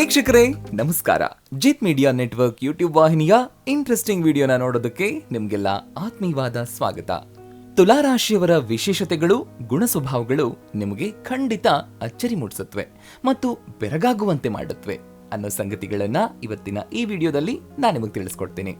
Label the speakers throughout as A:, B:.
A: ವೀಕ್ಷಕರೇ, ನಮಸ್ಕಾರ. ಜಿತ್ media network YouTube ವಾಹಿನಿಯ ಇಂಟ್ರೆಸ್ಟಿಂಗ್ ವಿಡಿಯೋನ ನೋಡೋದಕ್ಕೆ ನಿಮ್ಗೆಲ್ಲ ಆತ್ಮೀಯವಾದ ಸ್ವಾಗತ. ತುಲಾರಾಶಿಯವರ ವಿಶೇಷತೆಗಳು ಗುಣ ಸ್ವಭಾವಗಳು ನಿಮಗೆ ಖಂಡಿತ ಅಚ್ಚರಿ ಮೂಡಿಸುತ್ತವೆ ಮತ್ತು ಬೆರಗಾಗುವಂತೆ ಮಾಡುತ್ತವೆ ಅನ್ನೋ ಸಂಗತಿಗಳನ್ನ ಇವತ್ತಿನ ಈ ವಿಡಿಯೋದಲ್ಲಿ ನಾನು ನಿಮಗೆ ತಿಳಿಸ್ಕೊಡ್ತೀನಿ.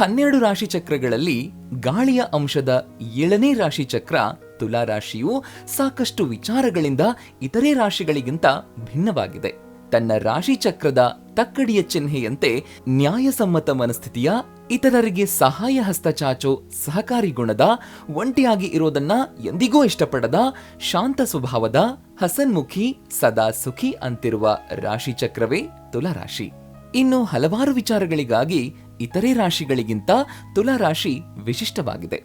A: ಹನ್ನೆರಡು ರಾಶಿ ಚಕ್ರಗಳಲ್ಲಿ ಗಾಳಿಯ ಅಂಶದ ಏಳನೇ ರಾಶಿ ಚಕ್ರ ತುಲಾ ರಾಶಿಯು ಸಾಕಷ್ಟು ವಿಚಾರಗಳಿಂದ ಇತರೆ ರಾಶಿಗಳಿಗಿಂತ ಭಿನ್ನವಾಗಿದೆ. ತನ್ನ ರಾಶಿ ಚಕ್ರದ ತಕ್ಕಡಿಯ ಚಿಹ್ನೆಯಂತೆ ನ್ಯಾಯಸಮ್ಮತ ಮನಸ್ಥಿತಿಯ ಇತರರಿಗೆ ಸಹಾಯ ಹಸ್ತ ಚಾಚೋ ಸಹಕಾರಿ ಗುಣದ ಒಂಟಿಯಾಗಿ ಇರೋದನ್ನ ಎಂದಿಗೂ ಇಷ್ಟಪಡದ ಶಾಂತ ಸ್ವಭಾವದ ಹಸನ್ಮುಖಿ ಸದಾ ಸುಖಿ ಅಂತಿರುವ ರಾಶಿ ಚಕ್ರವೇ ತುಲಾ ರಾಶಿ ಇನ್ನು ಹಲವಾರು ವಿಚಾರಗಳಿಗಾಗಿ ಇತರೆ ರಾಶಿಗಳಿಗಿಂತ ತುಲಾರಾಶಿ ವಿಶಿಷ್ಟವಾಗಿದೆ.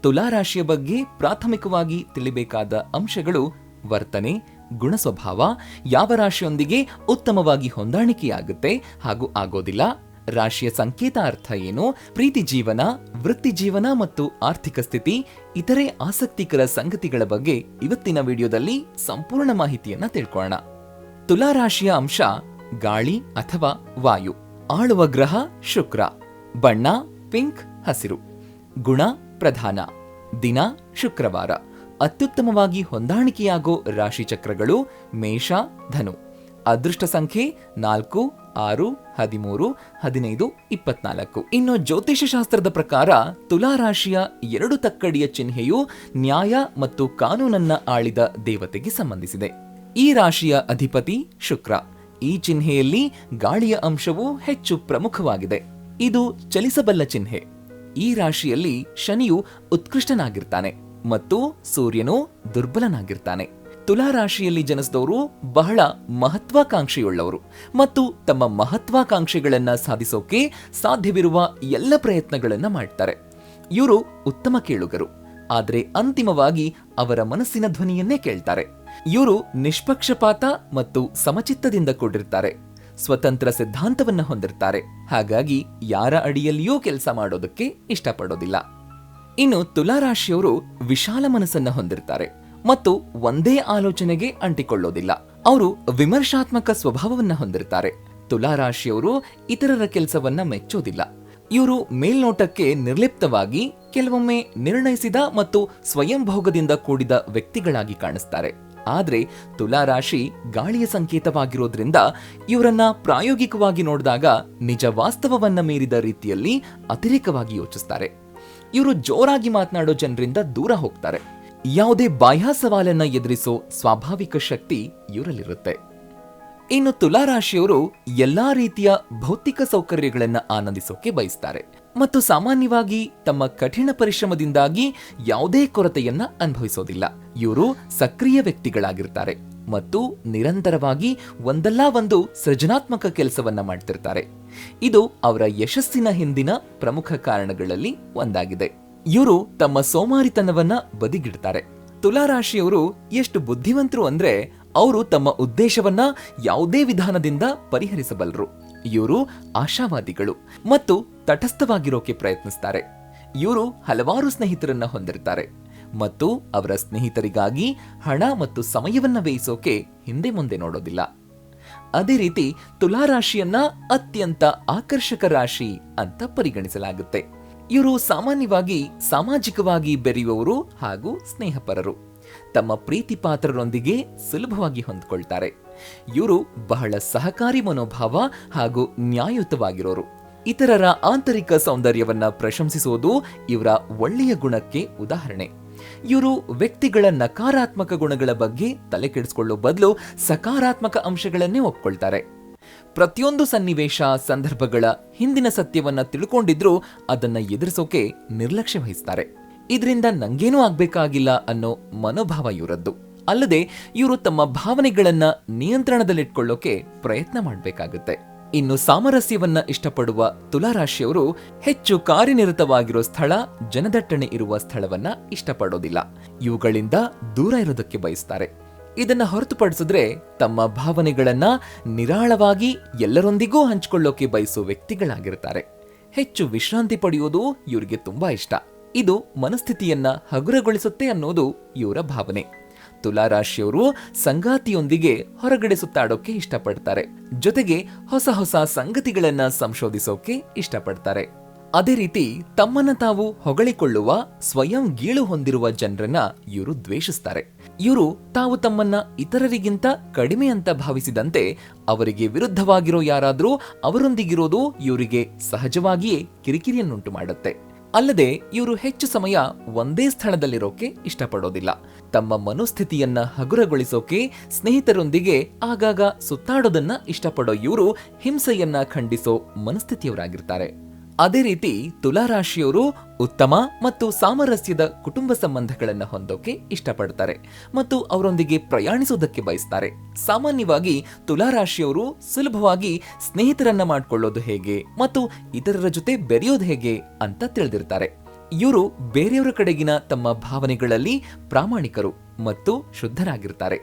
A: ತುಲಾರಾಶಿಯ ಬಗ್ಗೆ ಪ್ರಾಥಮಿಕವಾಗಿ ತಿಳಿಬೇಕಾದ ಅಂಶಗಳು ವರ್ತನೆ ಗುಣ ಸ್ವಭಾವ ಯಾವ ರಾಶಿಯೊಂದಿಗೆ ಉತ್ತಮವಾಗಿ ಹೊಂದಾಣಿಕೆಯಾಗುತ್ತೆ ಹಾಗೂ ಆಗೋದಿಲ್ಲ? ರಾಶಿಯ ಸಂಕೇತ ಅರ್ಥ ಏನು? ಪ್ರೀತಿ ಜೀವನ, ವೃತ್ತಿ ಜೀವನ ಮತ್ತು ಆರ್ಥಿಕ ಸ್ಥಿತಿ, ಇತರೆ ಆಸಕ್ತಿಕರ ಸಂಗತಿಗಳ ಬಗ್ಗೆ ಇವತ್ತಿನ ವಿಡಿಯೋದಲ್ಲಿ ಸಂಪೂರ್ಣ ಮಾಹಿತಿಯನ್ನ ತಿಳ್ಕೊಳ್ಳೋಣ. ತುಲಾ ರಾಶಿಯ ಅಂಶ, ಗಾಳಿ ಅಥವಾ ವಾಯು. ಆಳುವ ಗ್ರಹ, ಶುಕ್ರ. ಬಣ್ಣ, ಪಿಂಕ್, ಹಸಿರು. ಗುಣ, ಪ್ರಧಾನ. ದಿನ, ಶುಕ್ರವಾರ. ಅತ್ಯುತ್ತಮವಾಗಿ ಹೊಂದಾಣಿಕೆಯಾಗೋ ರಾಶಿ ಚಕ್ರಗಳು ಮೇಷ, ಧನು. ಅದೃಷ್ಟ ಸಂಖ್ಯೆ ನಾಲ್ಕು, ಆರು, ಹದಿಮೂರು, ಹದಿನೈದು, ಇಪ್ಪತ್ನಾಲ್ಕು. ಇನ್ನು ಜ್ಯೋತಿಷ ಶಾಸ್ತ್ರದ ಪ್ರಕಾರ ತುಲಾ ರಾಶಿಯ ಎರಡು ತಕ್ಕಡಿಯ ಚಿಹ್ನೆಯು ನ್ಯಾಯ ಮತ್ತು ಕಾನೂನನ್ನ ಆಳಿದ ದೇವತೆಗೆ ಸಂಬಂಧಿಸಿದೆ. ಈ ರಾಶಿಯ ಅಧಿಪತಿ ಶುಕ್ರ. ಈ ಚಿಹ್ನೆಯಲ್ಲಿ ಗಾಳಿಯ ಅಂಶವು ಹೆಚ್ಚು ಪ್ರಮುಖವಾಗಿದೆ. ಇದು ಚಲಿಸಬಲ್ಲ ಚಿಹ್ನೆ. ಈ ರಾಶಿಯಲ್ಲಿ ಶನಿಯು ಉತ್ಕೃಷ್ಟನಾಗಿರ್ತಾನೆ. ಮತ್ತು ಸೂರ್ಯನು ದುರ್ಬಲನಾಗಿರ್ತಾನೆ. ತುಲಾ ರಾಶಿಯಲ್ಲಿ ಜನಿಸಿದವರು ಬಹಳ ಮಹತ್ವಾಕಾಂಕ್ಷೆಯುಳ್ಳವರು ಮತ್ತು ತಮ್ಮ ಮಹತ್ವಾಕಾಂಕ್ಷೆಗಳನ್ನ ಸಾಧಿಸೋಕೆ ಸಾಧ್ಯವಿರುವ ಎಲ್ಲ ಪ್ರಯತ್ನಗಳನ್ನ ಮಾಡ್ತಾರೆ. ಇವರು ಉತ್ತಮ ಕೇಳುಗರು, ಆದರೆ ಅಂತಿಮವಾಗಿ ಅವರ ಮನಸ್ಸಿನ ಧ್ವನಿಯನ್ನೇ ಕೇಳ್ತಾರೆ. ಇವರು ನಿಷ್ಪಕ್ಷಪಾತ ಮತ್ತು ಸಮಚಿತ್ತದಿಂದ ಕೂಡಿರ್ತಾರೆ, ಸ್ವತಂತ್ರ ಸಿದ್ಧಾಂತವನ್ನು ಹೊಂದಿರ್ತಾರೆ. ಹಾಗಾಗಿ ಯಾರ ಅಡಿಯಲ್ಲಿಯೂ ಕೆಲಸ ಮಾಡೋದಕ್ಕೆ ಇಷ್ಟಪಡೋದಿಲ್ಲ. ಇನ್ನು ತುಲಾ ರಾಶಿಯವರು ವಿಶಾಲ ಮನಸ್ಸನ್ನ ಹೊಂದಿರ್ತಾರೆ ಮತ್ತು ಒಂದೇ ಆಲೋಚನೆಗೆ ಅಂಟಿಕೊಳ್ಳೋದಿಲ್ಲ. ಅವರು ವಿಮರ್ಶಾತ್ಮಕ ಸ್ವಭಾವವನ್ನ ಹೊಂದಿರ್ತಾರೆ. ತುಲಾ ರಾಶಿಯವರು ಇತರರ ಕೆಲಸವನ್ನ ಮೆಚ್ಚೋದಿಲ್ಲ. ಇವರು ಮೇಲ್ನೋಟಕ್ಕೆ ನಿರ್ಲಿಪ್ತವಾಗಿ ಕೆಲವೊಮ್ಮೆ ನಿರ್ಣಯಿಸಿದ ಮತ್ತು ಸ್ವಯಂಭೋಗದಿಂದ ಕೂಡಿದ ವ್ಯಕ್ತಿಗಳಾಗಿ ಕಾಣಿಸ್ತಾರೆ. ಆದ್ರೆ ತುಲಾ ರಾಶಿ ಗಾಳಿಯ ಸಂಕೇತವಾಗಿರೋದ್ರಿಂದ ಇವರನ್ನ ಪ್ರಾಯೋಗಿಕವಾಗಿ ನೋಡಿದಾಗ ನಿಜ ವಾಸ್ತವವನ್ನ ಮೀರಿದ ರೀತಿಯಲ್ಲಿ ಅತಿರೇಕವಾಗಿ ಯೋಚಿಸ್ತಾರೆ. ಇವರು ಜೋರಾಗಿ ಮಾತನಾಡೋ ಜನರಿಂದ ದೂರ ಹೋಗ್ತಾರೆ. ಯಾವುದೇ ಬಾಹ್ಯ ಸವಾಲನ್ನ ಎದುರಿಸೋ ಸ್ವಾಭಾವಿಕ ಶಕ್ತಿ ಇವರಲ್ಲಿರುತ್ತೆ. ಇನ್ನು ತುಲಾ ರಾಶಿಯವರು ಎಲ್ಲಾ ರೀತಿಯ ಭೌತಿಕ ಸೌಕರ್ಯಗಳನ್ನ ಆನಂದಿಸೋಕೆ ಬಯಸ್ತಾರೆ. ಮತ್ತು ಸಾಮಾನ್ಯವಾಗಿ ತಮ್ಮ ಕಠಿಣ ಪರಿಶ್ರಮದಿಂದಾಗಿ ಯಾವುದೇ ಕೊರತೆಯನ್ನ ಅನುಭವಿಸೋದಿಲ್ಲ. ಇವರು ಸಕ್ರಿಯ ವ್ಯಕ್ತಿಗಳಾಗಿರ್ತಾರೆ. ಮತ್ತು ನಿರಂತರವಾಗಿ ಒಂದಲ್ಲ ಒಂದು ಸೃಜನಾತ್ಮಕ ಕೆಲಸವನ್ನ ಮಾಡ್ತಿರ್ತಾರೆ. ಇದು ಅವರ ಯಶಸ್ಸಿನ ಹಿಂದಿನ ಪ್ರಮುಖ ಕಾರಣಗಳಲ್ಲಿ ಒಂದಾಗಿದೆ. ಇವರು ತಮ್ಮ ಸೋಮಾರಿತನವನ್ನ ಬದಿಗಿಡ್ತಾರೆ. ತುಲಾ ರಾಶಿಯವರು ಎಷ್ಟು ಬುದ್ಧಿವಂತರು ಅಂದ್ರೆ ಅವರು ತಮ್ಮ ಉದ್ದೇಶವನ್ನ ಯಾವುದೇ ವಿಧಾನದಿಂದ ಪರಿಹರಿಸಬಲ್ಲರು ಇವರು ಆಶಾವಾದಿಗಳು ಮತ್ತು ತಟಸ್ಥವಾಗಿರೋಕೆ ಪ್ರಯತ್ನಿಸ್ತಾರೆ. ಇವರು ಹಲವಾರು ಸ್ನೇಹಿತರನ್ನ ಹೊಂದಿರ್ತಾರೆ. ಮತ್ತು ಅವರ ಸ್ನೇಹಿತರಿಗಾಗಿ ಹಣ ಮತ್ತು ಸಮಯವನ್ನ ವ್ಯಯಿಸೋಕೆ ಹಿಂದೆ ಮುಂದೆ ನೋಡೋದಿಲ್ಲ. ಅದೇ ರೀತಿ ತುಲಾ ರಾಶಿಯನ್ನ ಅತ್ಯಂತ ಆಕರ್ಷಕ ರಾಶಿ ಅಂತ ಪರಿಗಣಿಸಲಾಗುತ್ತೆ. ಇವರು ಸಾಮಾನ್ಯವಾಗಿ ಸಾಮಾಜಿಕವಾಗಿ ಬೆರೆಯುವವರು ಹಾಗೂ ಸ್ನೇಹಪರರು. ತಮ್ಮ ಪ್ರೀತಿ ಪಾತ್ರರೊಂದಿಗೆ ಸುಲಭವಾಗಿ ಹೊಂದಿಕೊಳ್ತಾರೆ. ಇವರು ಬಹಳ ಸಹಕಾರಿ ಮನೋಭಾವ ಹಾಗೂ ನ್ಯಾಯಯುತವಾಗಿರೋರು. ಇತರರ ಆಂತರಿಕ ಸೌಂದರ್ಯವನ್ನ ಪ್ರಶಂಸಿಸುವುದು ಇವರ ಒಳ್ಳೆಯ ಗುಣಕ್ಕೆ ಉದಾಹರಣೆ. ಇವರು ವ್ಯಕ್ತಿಗಳ ನಕಾರಾತ್ಮಕ ಗುಣಗಳ ಬಗ್ಗೆ ತಲೆ ಕೆಡಿಸ್ಕೊಳ್ಳೋ ಬದಲು ಸಕಾರಾತ್ಮಕ ಅಂಶಗಳನ್ನೇ ಒಪ್ಕೊಳ್ತಾರೆ. ಪ್ರತಿಯೊಂದು ಸನ್ನಿವೇಶ ಸಂದರ್ಭಗಳ ಹಿಂದಿನ ಸತ್ಯವನ್ನ ತಿಳ್ಕೊಂಡಿದ್ರೂ ಅದನ್ನ ಎದುರಿಸೋಕೆ ನಿರ್ಲಕ್ಷ್ಯ ವಹಿಸ್ತಾರೆ. ಇದರಿಂದ ನಂಗೇನೂ ಆಗ್ಬೇಕಾಗಿಲ್ಲ ಅನ್ನೋ ಮನೋಭಾವ ಇವರದ್ದು. ಅಲ್ಲದೆ ಇವರು ತಮ್ಮ ಭಾವನೆಗಳನ್ನ ನಿಯಂತ್ರಣದಲ್ಲಿಟ್ಕೊಳ್ಳೋಕೆ ಪ್ರಯತ್ನ ಮಾಡಬೇಕಾಗುತ್ತೆ. ಇನ್ನು ಸಾಮರಸ್ಯವನ್ನ ಇಷ್ಟಪಡುವ ತುಲಾರಾಶಿಯವರು ಹೆಚ್ಚು ಕಾರ್ಯನಿರತವಾಗಿರೋ ಸ್ಥಳ, ಜನದಟ್ಟಣೆ ಇರುವ ಸ್ಥಳವನ್ನ ಇಷ್ಟಪಡೋದಿಲ್ಲ. ಇವುಗಳಿಂದ ದೂರ ಇರೋದಕ್ಕೆ ಬಯಸ್ತಾರೆ. ಇದನ್ನ ಹೊರತುಪಡಿಸಿದ್ರೆ ತಮ್ಮ ಭಾವನೆಗಳನ್ನ ನಿರಾಳವಾಗಿ ಎಲ್ಲರೊಂದಿಗೂ ಹಂಚಿಕೊಳ್ಳೋಕೆ ಬಯಸುವ ವ್ಯಕ್ತಿಗಳಾಗಿರ್ತಾರೆ. ಹೆಚ್ಚು ವಿಶ್ರಾಂತಿ ಪಡೆಯೋದು ಇವರಿಗೆ ತುಂಬಾ ಇಷ್ಟ. ಇದು ಮನಸ್ಥಿತಿಯನ್ನ ಹಗುರಗೊಳಿಸುತ್ತೆ ಅನ್ನೋದು ಇವರ ಭಾವನೆ. ತುಲಾ ರಾಶಿಯವರು ಸಂಗಾತಿಯೊಂದಿಗೆ ಹೊರಗಡೆ ಸುತ್ತಾಡೋಕೆ ಇಷ್ಟಪಡ್ತಾರೆ. ಜೊತೆಗೆ ಹೊಸ ಹೊಸ ಸಂಗತಿಗಳನ್ನ ಸಂಶೋಧಿಸೋಕೆ ಇಷ್ಟಪಡ್ತಾರೆ. ಅದೇ ರೀತಿ ತಮ್ಮನ್ನ ತಾವು ಹೊಗಳಿಕೊಳ್ಳುವ, ಸ್ವಯಂ ಗೀಳು ಹೊಂದಿರುವ ಜನರನ್ನ ಇವರು ದ್ವೇಷಿಸ್ತಾರೆ. ಇವರು ತಾವು ತಮ್ಮನ್ನ ಇತರರಿಗಿಂತ ಕಡಿಮೆ ಅಂತ ಭಾವಿಸಿದಂತೆ ಅವರಿಗೆ ವಿರುದ್ಧವಾಗಿರೋ ಯಾರಾದರೂ ಅವರೊಂದಿಗಿರೋದು ಇವರಿಗೆ ಸಹಜವಾಗಿಯೇ ಕಿರಿಕಿರಿಯನ್ನುಂಟು ಮಾಡುತ್ತೆ ಅಲ್ಲದೆ ಇವರು ಹೆಚ್ಚು ಸಮಯ ಒಂದೇ ಸ್ಥಳದಲ್ಲಿರೋಕೆ ಇಷ್ಟಪಡೋದಿಲ್ಲ. ತಮ್ಮ ಮನೋಸ್ಥಿತಿಯನ್ನ ಹಗುರಗೊಳಿಸೋಕೆ ಸ್ನೇಹಿತರೊಂದಿಗೆ ಆಗಾಗ ಸುತ್ತಾಡೋದನ್ನ ಇಷ್ಟಪಡೋ ಇವರು ಹಿಂಸೆಯನ್ನ ಖಂಡಿಸೋ ಮನಸ್ಥಿತಿಯವರಾಗಿರ್ತಾರೆ. ಅದೇ ರೀತಿ ತುಲಾರಾಶಿಯವರು ಉತ್ತಮ ಮತ್ತು ಸಾಮರಸ್ಯದ ಕುಟುಂಬ ಸಂಬಂಧಗಳನ್ನು ಹೊಂದೋಕೆ ಇಷ್ಟಪಡ್ತಾರೆ ಮತ್ತು ಅವರೊಂದಿಗೆ ಪ್ರಯಾಣಿಸೋದಕ್ಕೆ ಬಯಸ್ತಾರೆ. ಸಾಮಾನ್ಯವಾಗಿ ತುಲಾರಾಶಿಯವರು ಸುಲಭವಾಗಿ ಸ್ನೇಹಿತರನ್ನ ಮಾಡಿಕೊಳ್ಳೋದು ಹೇಗೆ ಮತ್ತು ಇತರರ ಜೊತೆ ಬೆರೆಯೋದು ಹೇಗೆ ಅಂತ ತಿಳಿದಿರ್ತಾರೆ. ಇವರು ಬೇರೆಯವರ ಕಡೆಗಿನ ತಮ್ಮ ಭಾವನೆಗಳಲ್ಲಿ ಪ್ರಾಮಾಣಿಕರು ಮತ್ತು ಶುದ್ಧರಾಗಿರ್ತಾರೆ.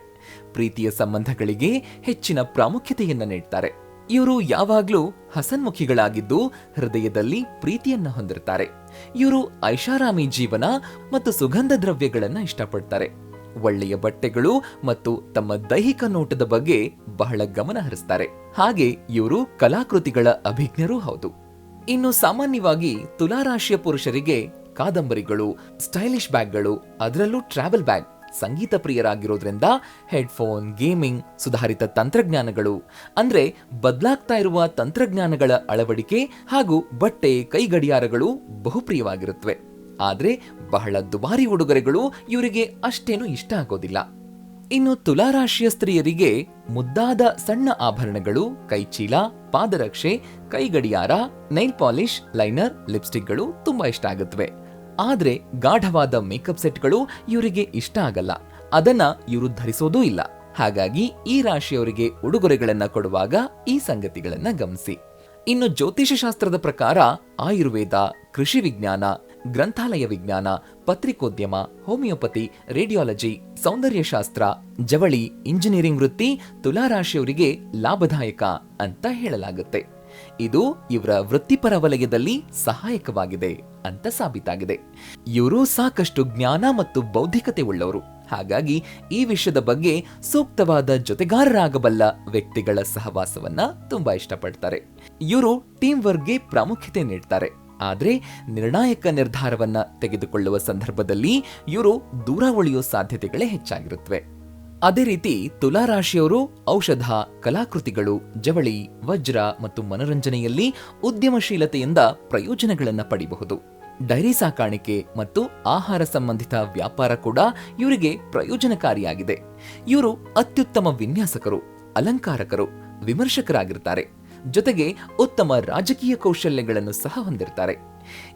A: ಪ್ರೀತಿಯ ಸಂಬಂಧಗಳಿಗೆ ಹೆಚ್ಚಿನ ಪ್ರಾಮುಖ್ಯತೆಯನ್ನು ನೀಡ್ತಾರೆ. ಇವರು ಯಾವಾಗ್ಲೂ ಹಸನ್ಮುಖಿಗಳಾಗಿದ್ದು ಹೃದಯದಲ್ಲಿ ಪ್ರೀತಿಯನ್ನ ಹೊಂದಿರ್ತಾರೆ. ಇವರು ಐಷಾರಾಮಿ ಜೀವನ ಮತ್ತು ಸುಗಂಧ ದ್ರವ್ಯಗಳನ್ನ ಇಷ್ಟಪಡ್ತಾರೆ. ಒಳ್ಳೆಯ ಬಟ್ಟೆಗಳು ಮತ್ತು ತಮ್ಮ ದೈಹಿಕ ನೋಟದ ಬಗ್ಗೆ ಬಹಳ ಗಮನ ಹರಿಸ್ತಾರೆ. ಹಾಗೆ ಇವರು ಕಲಾಕೃತಿಗಳ ಅಭಿಜ್ಞರೂ ಹೌದು. ಇನ್ನು ಸಾಮಾನ್ಯವಾಗಿ ತುಲಾರಾಶಿಯ ಪುರುಷರಿಗೆ ಕಾದಂಬರಿಗಳು, ಸ್ಟೈಲಿಶ್ ಬ್ಯಾಗ್ಗಳು, ಅದರಲ್ಲೂ ಟ್ರಾವೆಲ್ ಬ್ಯಾಗ್ ಸಂಗೀತ ಪ್ರಿಯರಾಗಿರೋದ್ರಿಂದ ಹೆಡ್ಫೋನ್, ಗೇಮಿಂಗ್, ಸುಧಾರಿತ ತಂತ್ರಜ್ಞಾನಗಳು. ಅಂದ್ರೆ ಬದಲಾಗ್ತಾ ಇರುವ ತಂತ್ರಜ್ಞಾನಗಳ ಅಳವಡಿಕೆ ಹಾಗೂ ಬಟ್ಟೆ ಕೈಗಡಿಯಾರಗಳು ಬಹುಪ್ರಿಯವಾಗಿರುತ್ತವೆ ಆದರೆ ಬಹಳ ದುಬಾರಿ ಉಡುಗೊರೆಗಳು ಇವರಿಗೆ ಅಷ್ಟೇನು ಇಷ್ಟ ಆಗೋದಿಲ್ಲ. ಇನ್ನು ತುಲಾರಾಶಿಯ ಸ್ತ್ರೀಯರಿಗೆ ಮುದ್ದಾದ ಸಣ್ಣ ಆಭರಣಗಳು, ಕೈಚೀಲ, ಪಾದರಕ್ಷೆ, ಕೈಗಡಿಯಾರ ನೈಲ್ ಪಾಲಿಶ್ ಲೈನರ್ ಲಿಪ್ಸ್ಟಿಕ್ಗಳು ತುಂಬಾ ಇಷ್ಟ ಆಗುತ್ತವೆ ಆದ್ರೆ ಗಾಢವಾದ ಮೇಕಪ್ ಸೆಟ್ಗಳು ಇವರಿಗೆ ಇಷ್ಟ ಆಗಲ್ಲ. ಅದನ್ನ ಇವರು ಧರಿಸೋದೂ ಇಲ್ಲ. ಹಾಗಾಗಿ ಈ ರಾಶಿಯವರಿಗೆ ಉಡುಗೊರೆಗಳನ್ನ ಕೊಡುವಾಗ ಈ ಸಂಗತಿಗಳನ್ನ ಗಮನಿಸಿ. ಇನ್ನು ಜ್ಯೋತಿಷ ಶಾಸ್ತ್ರದ ಪ್ರಕಾರ ಆಯುರ್ವೇದ, ಕೃಷಿ ವಿಜ್ಞಾನ, ಗ್ರಂಥಾಲಯ ವಿಜ್ಞಾನ, ಪತ್ರಿಕೋದ್ಯಮ, ಹೋಮಿಯೋಪತಿ, ರೇಡಿಯಾಲಜಿ, ಸೌಂದರ್ಯಶಾಸ್ತ್ರ, ಜವಳಿ, ಇಂಜಿನಿಯರಿಂಗ್ ವೃತ್ತಿ ತುಲಾರಾಶಿಯವರಿಗೆ ಲಾಭದಾಯಕ ಅಂತ ಹೇಳಲಾಗುತ್ತೆ. ಇದು ಇವರ ವೃತ್ತಿಪರ ವಲಯದಲ್ಲಿ ಸಹಾಯಕವಾಗಿದೆ ಅಂತ ಸಾಬೀತಾಗಿದೆ. ಇವರು ಸಾಕಷ್ಟು ಜ್ಞಾನ ಮತ್ತು ಬೌದ್ಧಿಕತೆ ಉಳ್ಳವರು. ಹಾಗಾಗಿ ಈ ವಿಷಯದ ಬಗ್ಗೆ ಸೂಕ್ತವಾದ ಜೊತೆಗಾರರಾಗಬಲ್ಲ ವ್ಯಕ್ತಿಗಳ ಸಹವಾಸವನ್ನ ತುಂಬಾ ಇಷ್ಟಪಡ್ತಾರೆ. ಇವರು ಟೀಮ್ ವರ್ಕ್ಗೆ ಪ್ರಾಮುಖ್ಯತೆ ನೀಡ್ತಾರೆ. ಆದರೆ ನಿರ್ಣಾಯಕ ನಿರ್ಧಾರವನ್ನ ತೆಗೆದುಕೊಳ್ಳುವ ಸಂದರ್ಭದಲ್ಲಿ ಇವರು ದೂರ ಉಳಿಯುವ ಸಾಧ್ಯತೆಗಳೇ ಹೆಚ್ಚಾಗಿರುತ್ತವೆ ಅದೇ ರೀತಿ ತುಲಾ ರಾಶಿಯವರು ಔಷಧ, ಕಲಾಕೃತಿಗಳು, ಜವಳಿ, ವಜ್ರ ಮತ್ತು ಮನರಂಜನೆಯಲ್ಲಿ ಉದ್ಯಮಶೀಲತೆಯಿಂದ ಪ್ರಯೋಜನಗಳನ್ನು ಪಡೆಯಬಹುದು ಡೈರಿ ಸಾಕಾಣಿಕೆ ಮತ್ತು ಆಹಾರ ಸಂಬಂಧಿತ ವ್ಯಾಪಾರ ಕೂಡ ಇವರಿಗೆ ಪ್ರಯೋಜನಕಾರಿಯಾಗಿದೆ. ಇವರು ಅತ್ಯುತ್ತಮ ವಿನ್ಯಾಸಕರು, ಅಲಂಕಾರಕರು, ವಿಮರ್ಶಕರಾಗಿರ್ತಾರೆ. ಜೊತೆಗೆ ಉತ್ತಮ ರಾಜಕೀಯ ಕೌಶಲ್ಯಗಳನ್ನು ಸಹ ಹೊಂದಿರ್ತಾರೆ.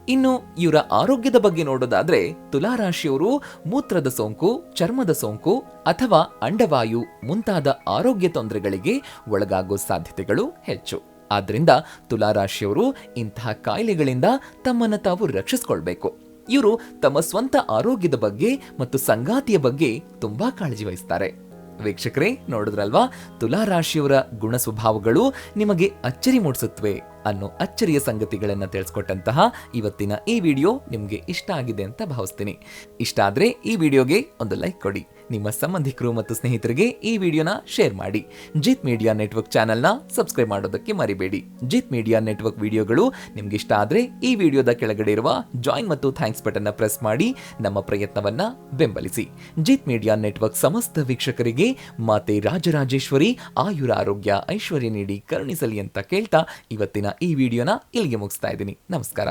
A: ಇನ್ನು ಇವರ ಆರೋಗ್ಯದ ಬಗ್ಗೆ ನೋಡೋದಾದ್ರೆ ತುಲಾರಾಶಿಯವರು ಮೂತ್ರದ ಸೋಂಕು, ಚರ್ಮದ ಸೋಂಕು ಅಥವಾ ಅಂಡವಾಯು ಮುಂತಾದ ಆರೋಗ್ಯ ತೊಂದರೆಗಳಿಗೆ ಒಳಗಾಗೋ ಸಾಧ್ಯತೆಗಳು ಹೆಚ್ಚು. ಆದ್ರಿಂದ ತುಲಾರಾಶಿಯವರು ಇಂತಹ ಕಾಯಿಲೆಗಳಿಂದ ತಮ್ಮನ್ನು ತಾವು ರಕ್ಷಿಸಿಕೊಳ್ಬೇಕು. ಇವರು ತಮ್ಮ ಸ್ವಂತ ಆರೋಗ್ಯದ ಬಗ್ಗೆ ಮತ್ತು ಸಂಗಾತಿಯ ಬಗ್ಗೆ ತುಂಬಾ ಕಾಳಜಿ ವಹಿಸ್ತಾರೆ. ವೀಕ್ಷಕರೇ, ನೋಡಿದ್ರಲ್ವಾ? ತುಲಾ ರಾಶಿಯವರ ಗುಣ ಸ್ವಭಾವಗಳು ನಿಮಗೆ ಅಚ್ಚರಿ ಮೂಡಿಸುತ್ತವೆ ಅನ್ನೋ ಅಚ್ಚರಿಯ ಸಂಗತಿಗಳನ್ನು ತಿಳಿಸ್ಕೊಟ್ಟಂತಹ ಇವತ್ತಿನ ಈ ವಿಡಿಯೋ ನಿಮಗೆ ಇಷ್ಟ ಆಗಿದೆ ಅಂತ ಭಾವಿಸ್ತೀನಿ. ಇಷ್ಟ ಆದ್ರೆ ಈ ವಿಡಿಯೋಗೆ ಒಂದು ಲೈಕ್ ಕೊಡಿ. ನಿಮ್ಮ ಸಂಬಂಧಿಕರು ಮತ್ತು ಸ್ನೇಹಿತರಿಗೆ ಈ ವಿಡಿಯೋನ ಶೇರ್ ಮಾಡಿ. ಜಿತ್ ಮೀಡಿಯಾ ನೆಟ್ವರ್ಕ್ ಚಾನೆಲ್ನ ಸಬ್ಸ್ಕ್ರೈಬ್ ಮಾಡೋದಕ್ಕೆ ಮರಿಬೇಡಿ. ಜಿತ್ ಮೀಡಿಯಾ ನೆಟ್ವರ್ಕ್ ವಿಡಿಯೋಗಳು ನಿಮ್ಗೆ ಇಷ್ಟ ಆದರೆ ಈ ವಿಡಿಯೋದ ಕೆಳಗಡೆ ಇರುವ ಜಾಯಿನ್ ಮತ್ತು ಥ್ಯಾಂಕ್ಸ್ ಬಟನ್ನ ಪ್ರೆಸ್ ಮಾಡಿ, ನಮ್ಮ ಪ್ರಯತ್ನವನ್ನ ಬೆಂಬಲಿಸಿ. ಜಿತ್ ಮೀಡಿಯಾ ನೆಟ್ವರ್ಕ್ ಸಮಸ್ತ ವೀಕ್ಷಕರಿಗೆ ಮಾತೆ ರಾಜರಾಜೇಶ್ವರಿ ಆಯುರ ಆರೋಗ್ಯ ಐಶ್ವರ್ಯ ನೀಡಿ ಕರುಣಿಸಲಿ ಅಂತ ಕೇಳ್ತಾ ಇವತ್ತಿನ ಈ ವಿಡಿಯೋನ ಇಲ್ಲಿಗೆ ಮುಗಿಸ್ತಾ ಇದ್ದೀನಿ. ನಮಸ್ಕಾರ.